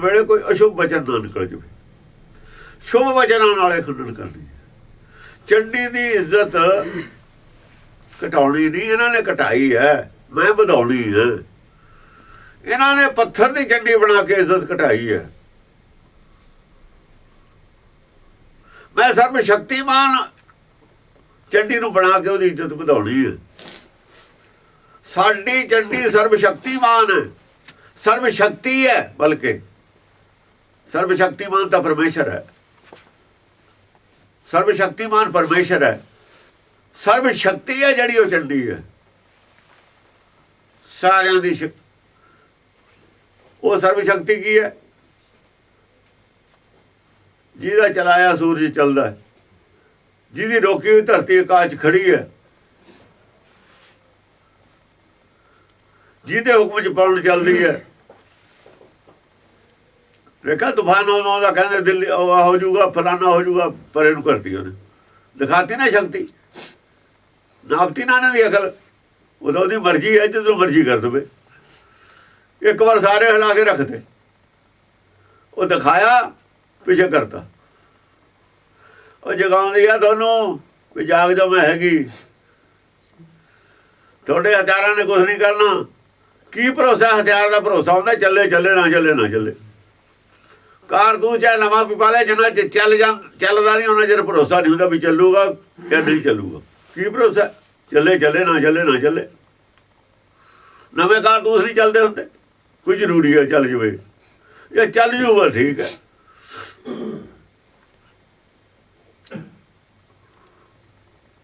ਵੇਲੇ ਕੋਈ ਅਸ਼ੁਭ ਵਚਨ ਨਾ ਨਿਕਲ ਜਾਵੇ। ਸ਼ੁਭ ਵਚਨਾਂ ਨਾਲੇ ਖੰਡਨ ਕਰਨੀ ਚੰਡੀ ਦੀ ਇੱਜ਼ਤ ਘਟਾਉਣੀ ਨਹੀਂ, ਇਹਨਾਂ ਨੇ ਘਟਾਈ ਹੈ, ਮੈਂ ਵਧਾਉਣੀ ਹੈ। ਇਹਨਾਂ ਨੇ ਪੱਥਰ ਦੀ ਚੰਡੀ ਬਣਾ ਕੇ ਇੱਜ਼ਤ ਘਟਾਈ ਹੈ। ਮੈਂ ਸਰਬ ਸ਼ਕਤੀਮਾਨ ਚੰਡੀ ਨੂੰ ਬਣਾ ਕੇ ਉਹਦੀ ਇੱਜ਼ਤ ਵਧਾਉਣੀ ਹੈ। ਸਾਡੀ ਚੰਡੀ ਸਰਬ ਸ਼ਕਤੀਮਾਨ ਹੈ ਸਰਬ ਸ਼ਕਤੀ ਹੈ ਬਲਕਿ ਸਰਵ ਸ਼ਕਤੀਮਾਨ ਤਾਂ ਪਰਮੇਸ਼ਰ ਹੈ। ਸਰਵ ਸ਼ਕਤੀਮਾਨ ਪਰਮੇਸ਼ਰ ਹੈ। ਸਰਬ ਸ਼ਕਤੀ ਹੈ ਜਿਹੜੀ ਉਹ ਚੰਡੀ ਹੈ। ਸਾਰਿਆਂ ਦੀ ਸ਼ਕ- ਉਹ ਸਰਬ ਸ਼ਕਤੀ ਕੀ ਹੈ? ਜਿਹਦਾ ਚਲਾਇਆ ਸੂਰਜ ਚੱਲਦਾ ਹੈ। ਜਿਹਦੀ ਰੋਕੀ ਹੋਈ ਧਰਤੀ ਆਕਾਸ਼ ਖੜੀ ਹੈ। ਜਿਹਦੇ ਹੁਕਮ ਚ ਪਾਉਣ ਚੱਲਦੀ ਹੈ। ਰੇਖਾ ਤੂਫਾਨ ਦਾ ਕਹਿੰਦੇ ਦਿੱਲੀ ਉਹ ਹੋ ਜਾਊਗਾ ਫਲਾਣਾ ਹੋ ਜਾਊਗਾ, ਪਰ ਇਹਨੂੰ ਕਰਤੀ ਉਹਨੇ। ਦਿਖਾਤੀ ਨਾ ਸ਼ਕਤੀ। ਨਾਪਤੀ ਨਾ ਇਹਨਾਂ ਦੀ ਅਕਲ। ਉਦੋਂ ਉਹਦੀ ਮਰਜ਼ੀ ਹੈ ਜਦੋਂ ਮਰਜ਼ੀ ਕਰ ਦਵੇ। ਇੱਕ ਵਾਰ ਸਾਰੇ ਹਿਲਾ ਕੇ ਰੱਖਦੇ। ਉਹ ਦਿਖਾਇਆ, ਪਿੱਛੇ ਕਰਤਾ। ਉਹ ਜਗਾਉਂਦੀ ਆ ਤੁਹਾਨੂੰ, ਵੀ ਜਾਗ ਜਾ ਮੈਂ ਹੈਗੀ। ਤੁਹਾਡੇ ਹਥਿਆਰਾਂ ਨੇ ਕੁਝ ਨਹੀਂ ਕਰਨਾ। ਕੀ ਭਰੋਸਾ? ਹਥਿਆਰ ਦਾ ਭਰੋਸਾ ਹੁੰਦਾ, ਚੱਲੇ ਚੱਲੇ, ਨਾ ਚੱਲੇ ਨਾ ਚੱਲੇ। ਕਾਰ ਤੂੰ ਚਾਹੇ ਨਵਾਂ ਪਿਪਾ ਲੈ, ਜਿੰਨਾ ਚੱਲ ਜਾਂ, ਚੱਲਦਾ ਨਹੀਂ, ਉਹਨਾਂ ਚਿਰ ਭਰੋਸਾ ਨਹੀਂ ਹੁੰਦਾ ਵੀ ਚੱਲੂਗਾ ਜਾਂ ਨਹੀਂ ਚੱਲੂਗਾ। ਕੀ ਭਰੋਸਾ? ਚੱਲੇ ਚੱਲੇ, ਨਾ ਚੱਲੇ ਨਾ ਚੱਲੇ। ਨਵੇਂ ਕਾਰਤੂਸ ਨਹੀਂ ਚੱਲਦੇ ਹੁੰਦੇ? ਕੋਈ ਜ਼ਰੂਰੀ ਹੈ ਚੱਲ ਜਵੇ। ਜੇ ਚੱਲ ਜੂਗਾ ਠੀਕ ਹੈ।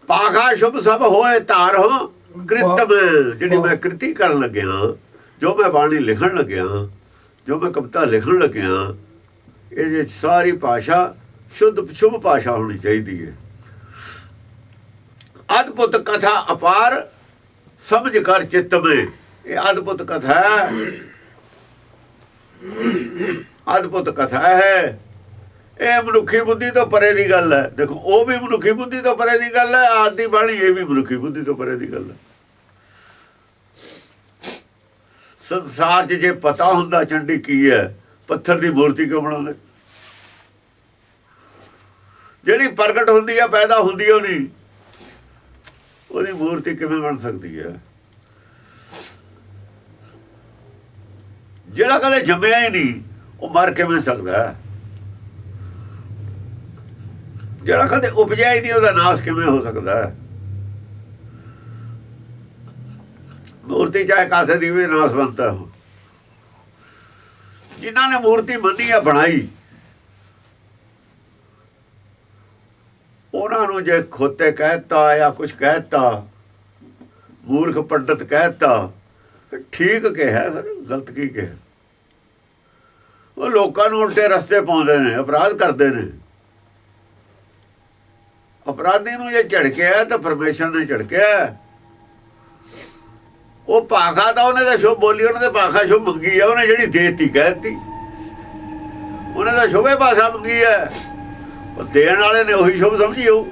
ਪਾਖਾ ਸ਼ੁਭ ਸਭ ਹੋਏ ਧਾਰ ਹੋ, ਕ੍ਰਿਤਮ, ਜਿਹੜੀ ਮੈਂ ਕ੍ਰਿਤੀ ਕਰਨ ਲੱਗਿਆ, ਜੋ ਮੈਂ ਬਾਣੀ ਲਿਖਣ ਲੱਗਿਆ, ਜੋ ਮੈਂ ਕਵਿਤਾ ਲਿਖਣ ਲੱਗਿਆ ਇਹ ਜੇ ਸਾਰੀ ਭਾਸ਼ਾ ਸ਼ੁੱਧ, ਸ਼ੁਭ ਭਾਸ਼ਾ ਹੋਣੀ ਚਾਹੀਦੀ ਹੈ। ਅਦਭੁਤ ਕਥਾ ਅਪਾਰ ਸਮਝ ਕਰ ਚਿੱਤ ਮੇ। ਇਹ ਅਦਭੁਤ ਕਥਾ ਹੈ। ਅਦਭੁਤ ਕਥਾ ਹੈ। ਇਹ ਮਨੁੱਖੀ ਬੁੱਧੀ ਤੋਂ ਪਰੇ ਦੀ ਗੱਲ ਹੈ। ਦੇਖੋ, ਉਹ ਵੀ ਮਨੁੱਖੀ ਬੁੱਧੀ ਤੋਂ ਪਰੇ ਦੀ ਗੱਲ ਹੈ, ਆਦੀ ਬਾਣੀ ਇਹ ਵੀ ਮਨੁੱਖੀ ਬੁੱਧੀ ਤੋਂ ਪਰੇ ਦੀ ਗੱਲ ਹੈ। ਸੰਸਾਰ 'ਚ ਜੇ ਪਤਾ ਹੁੰਦਾ ਚੰਡੀ ਕੀ ਹੈ, ਪੱਥਰ ਦੀ ਮੂਰਤੀ ਕਿਉਂ ਬਣਾਉਂਦੇ? ਜਿਹੜੀ ਪ੍ਰਗਟ ਹੁੰਦੀ ਹੈ ਪੈਦਾ ਹੁੰਦੀ ਉਹ ਨਹੀਂ ਉਹਦੀ ਮੂਰਤੀ ਕਿਵੇਂ ਬਣ ਸਕਦੀ ਹੈ ਜਿਹੜਾ ਕਦੇ ਜੰਮਿਆ ਹੀ ਨਹੀਂ, ਉਹ ਮਰ ਕਿਵੇਂ ਸਕਦਾ? ਜਿਹੜਾ ਕਦੇ ਉਪਜਿਆ ਹੀ ਨਹੀਂ, ਉਹਦਾ ਨਾਸ਼ ਕਿਵੇਂ ਹੋ ਸਕਦਾ? ਮੂਰਤੀ ਚਾਹੇ ਕਾਸੇ ਦੀ ਵੀ ਨਾਸ਼ ਬਣਦਾ। ਹੋ ਜਿਨ੍ਹਾਂ ਨੇ ਮੂਰਤੀ ਮੰਨੀ ਆ, ਬਣਾਈ। ਉਹਨਾਂ ਨੂੰ ਜੇ ਖੋਤੇ ਕਹਿਤਾ ਜਾਂ ਕੁਝ ਕਹਿਤਾ, ਮੂਰਖ ਪੰਡਤ ਕਹਿਤਾ ਠੀਕ ਕਿਹਾ, ਫਿਰ ਗਲਤ ਕੀ ਕਿਹਾ? ਉਹ ਲੋਕਾਂ ਨੂੰ ਉਲਟੇ ਰਸਤੇ ਪਾਉਂਦੇ ਨੇ, ਅਪਰਾਧ ਕਰਦੇ ਨੇ। ਅਪਰਾਧੀ ਨੂੰ ਜੇ ਝੜਕਿਆ, ਤਾਂ ਪਰਮੇਸ਼ਰ ਨੇ ਝੜਕਿਆ। ਉਹ ਭਾਖਾ ਤਾਂ ਉਹਨੇ ਤਾਂ ਸ਼ੁਭ ਬੋਲੀ, ਉਹਨੇ ਤਾਂ ਭਾਖਾ ਸ਼ੁਭ ਮੰਗੀ ਆ, ਉਹਨੇ ਜਿਹੜੀ ਦੇਤੀ ਕਹਿਤੀ। ਉਹਨੇ ਤਾਂ ਸ਼ੁਭੇ ਭਾਸ਼ਾ ਮੰਗੀ ਹੈ ਦੇਣ ਵਾਲੇ ਨੇ ਉਹੀ ਸ਼ੁਭ ਸਮਝੀ ਹੋਊ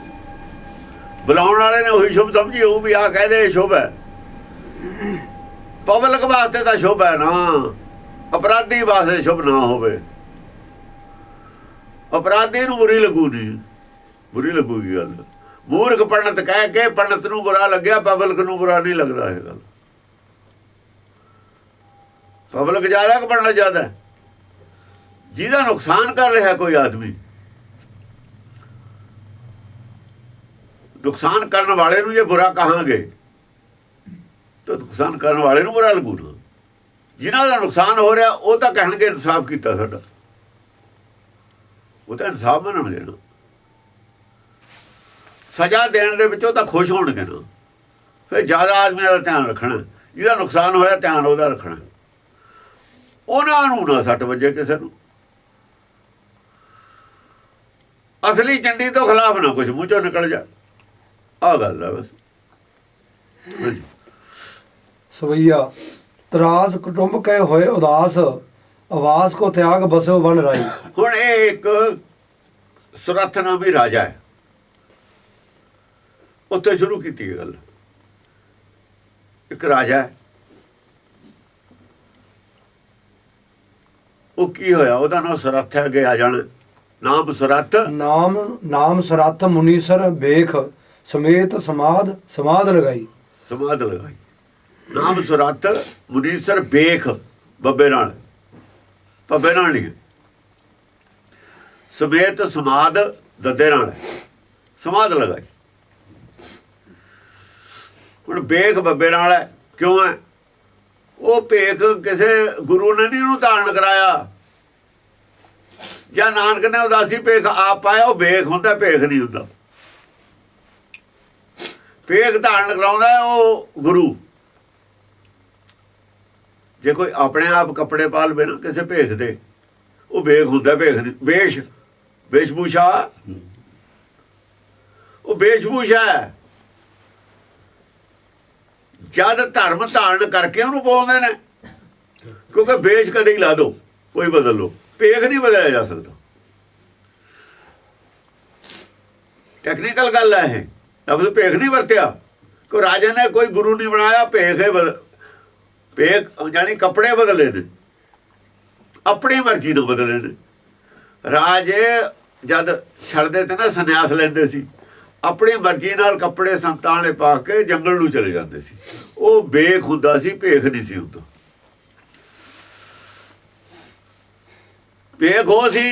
ਬੁਲਾਉਣ ਵਾਲੇ ਨੇ ਉਹੀ ਸ਼ੁਭ ਸਮਝੀ ਹੋਊ ਵੀ ਆਹ ਕਹਦੇ ਇਹ ਸ਼ੁਭ ਹੈ। ਪਬਲਿਕ ਵਾਸਤੇ ਤਾਂ ਸ਼ੁਭ ਹੈ ਨਾ। ਅਪਰਾਧੀ ਵਾਸਤੇ ਸ਼ੁਭ ਨਾ ਹੋਵੇ। ਅਪਰਾਧੀ ਨੂੰ ਬੁਰੀ ਲੱਗੂ ਨਹੀਂ ਬੁਰੀ ਲੱਗੂਗੀ ਗੱਲ। ਮੂਰਖ ਪੰਡਤ ਕਹਿ ਕੇ ਪੰਡਤ ਨੂੰ ਬੁਰਾ ਲੱਗਿਆ, ਪਬਲਿਕ ਨੂੰ ਬੁਰਾ ਨਹੀਂ ਲੱਗਦਾ ਇਹ ਗੱਲ। ਪਬਲਿਕ ਜ਼ਿਆਦਾ ਕਿ ਪੰਡਤ ਜ਼ਿਆਦਾ? ਜਿਹਦਾ ਨੁਕਸਾਨ ਕਰ ਰਿਹਾ ਕੋਈ ਆਦਮੀ। ਨੁਕਸਾਨ ਕਰਨ ਵਾਲੇ ਨੂੰ ਜੇ ਬੁਰਾ ਕਹਾਂਗੇ, ਤਾਂ ਨੁਕਸਾਨ ਕਰਨ ਵਾਲੇ ਨੂੰ ਬੁਰਾ ਲੱਗੂ ਨਾ। ਜਿਨ੍ਹਾਂ ਦਾ ਨੁਕਸਾਨ ਹੋ ਰਿਹਾ, ਉਹ ਤਾਂ ਕਹਿਣਗੇ ਇਨਸਾਫ ਕੀਤਾ ਸਾਡਾ। ਉਹ ਤਾਂ ਇਨਸਾਫ ਮੰਨਣਗੇ ਨਾ। ਸਜ਼ਾ ਦੇਣ ਦੇ ਵਿੱਚ ਉਹ ਤਾਂ ਖੁਸ਼ ਹੋਣਗੇ ਨਾ। ਫਿਰ ਜ਼ਿਆਦਾ ਆਦਮੀਆਂ ਦਾ ਧਿਆਨ ਰੱਖਣਾ। ਜਿਹਦਾ ਨੁਕਸਾਨ ਹੋਇਆ, ਧਿਆਨ ਉਹਦਾ ਰੱਖਣਾ। ਉਹਨਾਂ ਨੂੰ ਨਾ ਸੱਟ ਵੱਜੇ ਕਿਸੇ ਨੂੰ। ਅਸਲੀ ਚੰਡੀ ਤੋਂ ਖਿਲਾਫ ਨਾ ਕੁਝ ਮੂੰਹ ਚੋਂ ਨਿਕਲ ਜਾ। ਆ ਗੱਲ ਹੈ ਬਸ। ਸਵਈਆ ਤਰਾਸ ਕੁਟੁੰਬ ਕੈ ਹੋਏ ਉਦਾਸ ਆਵਾਸ ਕੋ ਤਿਆਗ ਬਸੋ ਬਨ ਰਾਈ। ਹੁਣ ਇਹ ਇੱਕ ਸੁਰਥ ਨਾਮੀ ਰਾਜਾ ਹੈ। ਉੱਥੇ ਸ਼ੁਰੂ ਕੀਤੀ ਗੱਲ। ਇੱਕ ਰਾਜਾ ਹੈ। ਉਹ ਕੀ ਹੋਇਆ? ਉਹਦਾ ਨਾਮ ਸਰੱਥ ਹੈ ਅੱਗੇ ਆ ਜਾਣਾ। ਨਾਮ ਸਰੱਥ। ਨਾਮ ਨਾਮ ਸਰਤ ਮੁਨੀਸਰ ਬੇਖ ਸਮੇਤ ਸਮਾਦ ਸਮਾਦ ਲਗਾਈ। ਸਮਾਧ ਲਗਾਈ। ਨਾਮ ਸਰੱਥ ਮੁਨੀਸਰ, ਬੇਖ, ਬੱਬੇ ਨਾਲ ਬੱਬੇ ਨਾਲ ਨਹੀਂ ਹੈ। ਸਮੇਤ ਸਮਾਦ, ਦੱਦੇ ਨਾਲ ਹੈ। ਸਮਾਧ ਲਗਾਈ। ਹੁਣ ਬੇਖ, ਬੱਬੇ ਨਾਲ ਹੈ, ਕਿਉਂ ਹੈ? ਉਹ ਭੇਖ ਕਿਸੇ ਗੁਰੂ ਨੇ ਨਹੀਂ ਉਹਨੂੰ ਧਾਰਨ ਕਰਾਇਆ। ਜਾਂ ਨਾਨਕ ਨੇ ਉਦਾਸੀ ਭੇਖ ਆਪ ਪਾਇਆ, ਉਹ ਭੇਖ ਹੁੰਦਾ, ਭੇਖ ਨਹੀਂ ਹੁੰਦਾ। ਭੇਖ ਧਾਰਨ ਕਰਾਉਂਦਾ ਉਹ ਗੁਰੂ। ਜੇ ਕੋਈ ਆਪਣੇ ਆਪ ਕੱਪੜੇ ਪਾ ਲਵੇ ਨਾ, ਕਿਸੇ ਭੇਖ ਦੇ, ਉਹ ਵੇਖ ਹੁੰਦਾ ਭੇਖ ਨਹੀਂ ਵੇਸ਼, ਵੇਸ਼ਭੂਸ਼ਾ। ਉਹ ਵੇਸ਼ਭੂਸ਼ਾ ਹੈ। ਜਦ ਧਰਮ ਧਾਰਨ ਕਰਕੇ ਉਹਨੂੰ ਬੋਲਦੇ ਨੇ, ਕਿਉਂਕਿ ਵੇਸ਼ ਕਦੇ ਹੀ ਲਾ ਦੋ, ਕੋਈ ਬਦਲ ਲੋ ਭੇਖ ਨਹੀਂ ਬਦਲਿਆ ਜਾ ਸਕਦਾ। ਟੈਕਨੀਕਲ ਗੱਲ ਹੈ ਇਹ। ਲਫ਼ਜ਼ ਭੇਖ ਨਹੀਂ ਵਰਤਿਆ? ਕੋ ਰਾਜਾ ਨੇ ਕੋਈ ਗੁਰੂ ਨਹੀਂ ਬਣਾਇਆ, ਭੇਖ ਹੈ ਬਦਲ ਭੇਖ ਜਾਨੀ ਕੱਪੜੇ ਬਦਲੇ ਨੇ ਆਪਣੀ ਮਰਜ਼ੀ ਨਾਲ ਬਦਲੇ ਨੇ ਰਾਜੇ ਜਦ ਛੱਡਦੇ ਤੇ ਨਾ ਸੰਨਿਆਸ ਲੈਂਦੇ ਸੀ, ਆਪਣੀ ਮਰਜ਼ੀ ਨਾਲ ਕੱਪੜੇ ਸੰਤਾਂ ਵਾਲੇ ਪਾ ਕੇ ਜੰਗਲ ਨੂੰ ਚਲੇ ਜਾਂਦੇ ਸੀ। ਉਹ ਬੇਖ ਹੁੰਦਾ ਸੀ, ਭੇਖ ਨਹੀਂ ਸੀ ਹੁੰਦਾ। ਭੇਖ ਉਹ ਸੀ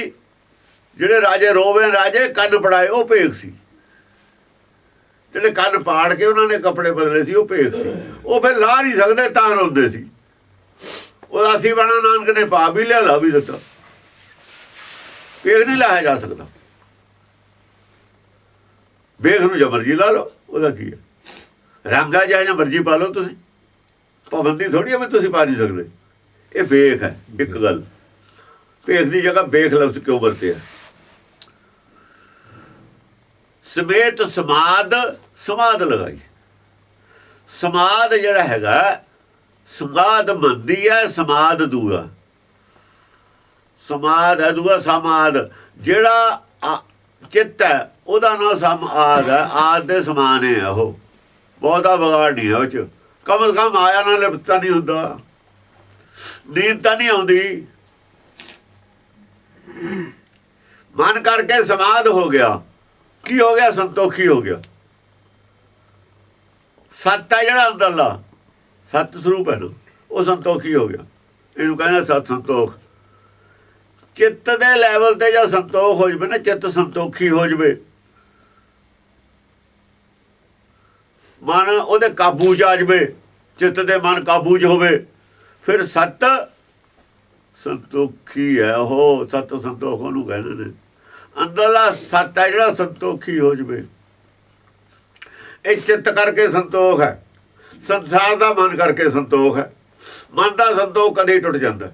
ਜਿਹੜੇ ਰਾਜੇ ਰੋਵੇ, ਰਾਜੇ ਕੰਨ ਪੜਾਏ ਉਹ ਭੇਖ ਸੀ। ਜਿਹੜੇ ਕੰਨ ਪਾੜ ਕੇ ਉਹਨਾਂ ਨੇ ਕੱਪੜੇ ਬਦਲੇ ਸੀ, ਉਹ ਭੇਖ ਸੀ। ਉਹ ਫਿਰ ਲਾ ਨਹੀਂ ਸਕਦੇ, ਤਾਂ ਰੋਂਦੇ ਸੀ। ਉਹ ਅਸੀਂ ਬਣਾ ਨਾਨਕ ਨੇ ਪਾ ਵੀ ਲਿਆ, ਲਾ ਵੀ ਦਿੱਤਾ। ਭੇਖ ਨਹੀਂ ਲਾਇਆ ਜਾ ਸਕਦਾ। ਵੇਖ ਨੂੰ ਜੇ ਮਰਜ਼ੀ ਲਾ ਲਓ, ਉਹਦਾ ਕੀ ਹੈ? ਰੰਗਾ ਜਿਹਾ ਜਾਂ ਮਰਜ਼ੀ ਪਾ ਲਓ ਤੁਸੀਂ। ਪਾਬੰਦੀ ਥੋੜੀ ਹੈ ਵੀ ਤੁਸੀਂ ਪਾ ਨਹੀਂ ਸਕਦੇ। ਇਹ ਵੇਖ ਹੈ, ਇੱਕ ਗੱਲ। ਭੇਖ ਦੀ ਜਗ੍ਹਾ ਵੇਖ ਲਫ਼ਜ਼ ਕਿਉਂ ਵਰਤਿਆ ਸਮੇਤ ਸਮਾਦ ਸਮਾਦ ਲਗਾਈ। ਸਮਾਦ ਜਿਹੜਾ ਹੈਗਾ, ਸਮਾਦ ਮੰਦੀ ਹੈ, ਸਮਾਦ ਦੂਆ ਸਮਾਦ ਹੈ ਦੂਆ ਸਮਾਦ ਜਿਹੜਾ ਆ- ਚਿੱਤ ਹੈ, ਉਹਦਾ ਨਾਮ ਸਮਾਦ ਹੈ, ਆਦ ਦੇ ਸਮਾਨ ਹੈ ਉਹ। ਬਹੁਤਾ ਵਿਗਾੜ ਨਹੀਂ ਹੈ ਉਹ ਚ। ਕਮਲ ਕਮ ਆਇਆ ਨਾਲ ਲਿਪਤਾ ਨਹੀਂ ਹੁੰਦਾ। ਨੀਂਦ ਤਾਂ ਨਹੀਂ ਆਉਂਦੀ। ਮਨ ਕਰਕੇ ਸਮਾਦ ਹੋ ਗਿਆ। ਕੀ ਹੋ ਗਿਆ? ਸੰਤੋਖੀ ਹੋ ਗਿਆ। ਸੱਤ ਹੈ ਜਿਹੜਾ ਅੰਦਰਲਾ। ਸੱਤ ਸਰੂਪ ਹੈ ਉਹ ਸੰਤੋਖੀ ਹੋ ਗਿਆ। ਇਹਨੂੰ ਕਹਿੰਦੇ ਸਤ ਸੰਤੋਖ। ਚਿੱਤ ਦੇ ਲੈਵਲ ਤੇ ਜਾਂ ਸੰਤੋਖ ਹੋ ਜਵੇ ਨਾ, ਚਿੱਤ ਸੰਤੋਖੀ ਹੋ ਜਵੇ। ਮਨ ਉਹਦੇ ਕਾਬੂ ਚ ਆ ਜਵੇ। ਚਿੱਤ ਦੇ ਮਨ ਕਾਬੂ ਚ ਹੋਵੇ। ਫਿਰ ਸਤ ਸੰਤੋਖੀ ਹੈ ਉਹ। ਸਤ ਸੰਤੋਖ ਉਹਨੂੰ ਕਹਿੰਦੇ ਨੇ। ਅੰਦਰਲਾ ਸਤ ਹੈ ਜਿਹੜਾ ਸੰਤੋਖੀ ਹੋ ਜਵੇ। ਇਹ ਚਿੱਤ ਕਰਕੇ ਸੰਤੋਖ ਹੈ। ਸੰਸਾਰ ਦਾ ਮਨ ਕਰਕੇ ਸੰਤੋਖ ਹੈ। ਮਨ ਦਾ ਸੰਤੋਖ ਕਦੇ ਟੁੱਟ ਜਾਂਦਾ।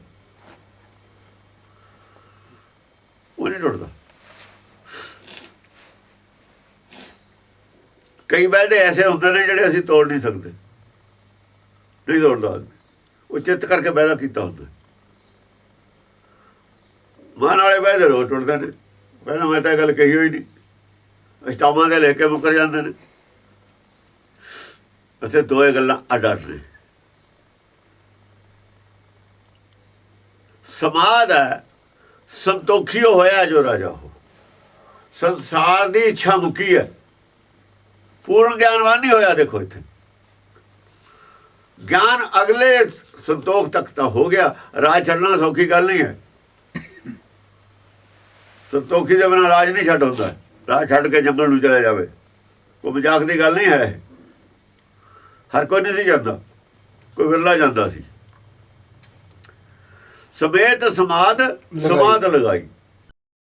ਉਹ ਨਹੀਂ ਟੁੱਟਦਾ। ਕਈ ਵਾਰ ਐਸੇ ਹੁੰਦੇ ਨੇ ਜਿਹੜੇ ਅਸੀਂ ਤੋੜ ਨਹੀਂ ਸਕਦੇ। ਨਹੀਂ ਤੋੜਦਾ ਉਹ ਚਿੱਤ ਕਰਕੇ ਪੈਦਾ ਕੀਤਾ ਹੁੰਦਾ। ਮਨ ਵਾਲੇ ਬਹਿਦੇ ਰੋ ਟੁੱਟਦੇ ਨੇ। ਪਹਿਲਾਂ ਮੈਂ ਤਾਂ ਇਹ ਗੱਲ ਕਹੀ ਹੋਈ ਨਹੀਂ ਅਸ਼ਟਾਮਾਂ ਦੇ ਲੈ ਕੇ ਮੁੱਕਰ ਜਾਂਦੇ ਨੇ। ਅਤੇ ਦੋਏ ਗੱਲਾਂ ਅਡਰ ਨੇ ਸਮਾਦ ਹੈ, ਸੰਤੋਖੀ ਹੋਇਆ ਜੋ ਰਾਜਾ ਹੋ। ਸੰਸਾਰ ਦੀ ਇੱਛਾ ਮੁਕੀ ਹੈ। ਪੂਰਨ ਗਿਆਨਵਾਨ ਨਹੀਂ ਹੋਇਆ, ਦੇਖੋ ਇੱਥੇ। ਗਿਆਨ ਅਗਲੇ ਸੰਤੋਖ ਤੱਕ ਤਾਂ ਹੋ ਗਿਆ, ਰਾਜ ਛੱਡਣਾ ਸੌਖੀ ਗੱਲ ਨਹੀਂ ਹੈ। ਸੰਤੋਖੀ ਦੇ ਬਿਨਾਂ ਰਾਜ ਨਹੀਂ ਛੱਡ ਹੁੰਦਾ। ਰਾਜ ਛੱਡ ਕੇ ਜੰਗਲ ਨੂੰ ਚਲਾ ਜਾਵੇ। ਕੋਈ ਮਜ਼ਾਕ ਦੀ ਗੱਲ ਨਹੀਂ ਹੈ ਇਹ। ਹਰ ਕੋਈ ਨਹੀਂ ਸੀ ਜਾਂਦਾ। ਕੋਈ ਵਿਰਲਾ ਜਾਂਦਾ ਸੀ। ਸਮੇਤ ਸਮਾਦ ਸਮਾਦ ਲਗਾਈ।